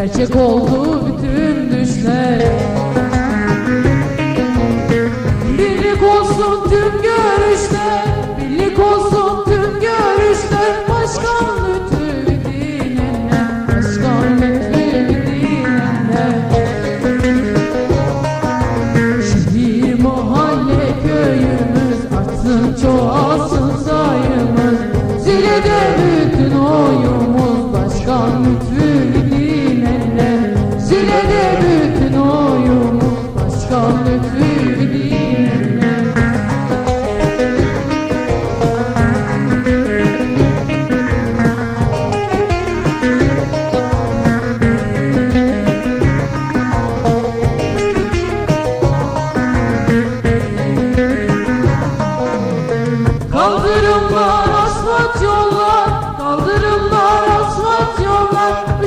Gerçek oldu bütün düşler. Birlik olsun tüm görüşler Birlik olsun tüm görüşler. Başkan lütfü dinenler Başkan lütfü dinenler Şehir mahalle köyümüz artsın çoğalsın sayımız. Zile de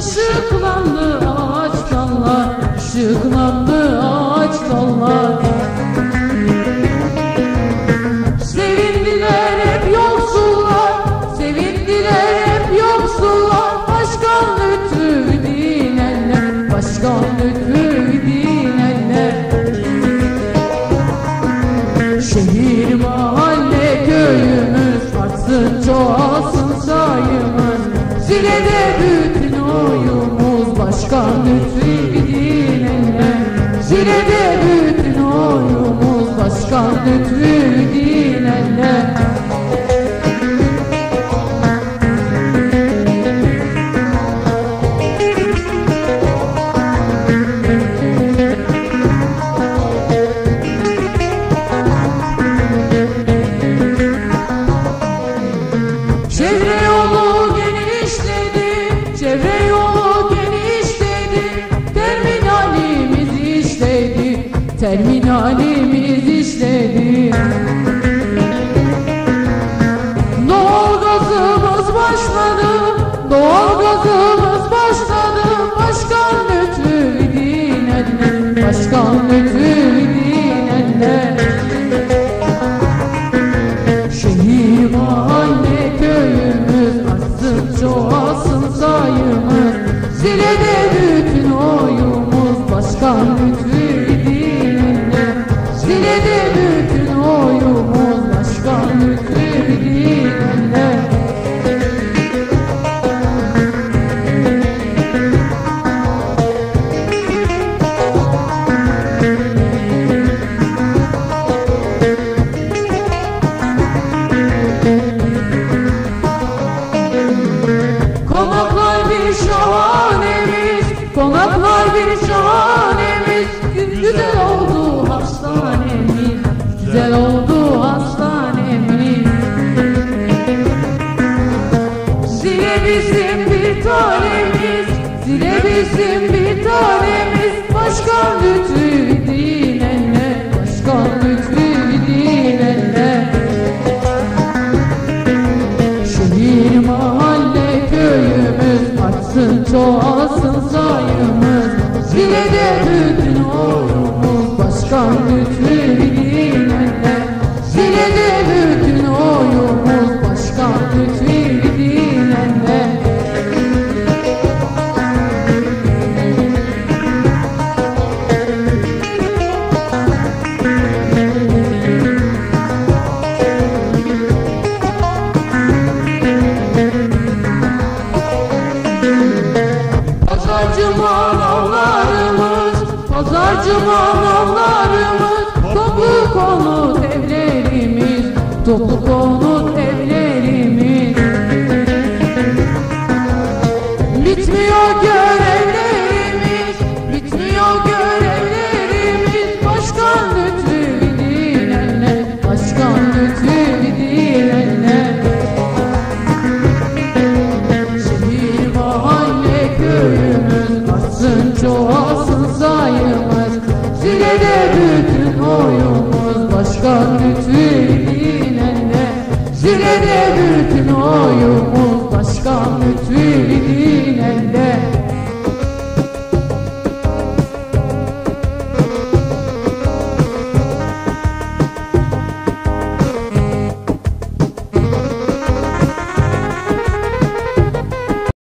yollar, ışıklandı ağaç dallar, ışıklandı ağaç dallar. Sevindiler hep yoksullar, sevindiler hep yoksullar, başkan lütfü dinenler, başkan lütfü المناني bir şahanemiz. Güzel oldu hastanemiz. Güzel oldu hastanemiz. Zile bizim bir tanemiz. Zile bizim bir tanemiz. Başkan lütfü başkan lütfü dinenler Zile de bütün oyumuz başkan lütfü dinenler Pazarcı manavlarımız, pazarcı manavlarımız Toplu konut evlerimiz, toplu konut Lord.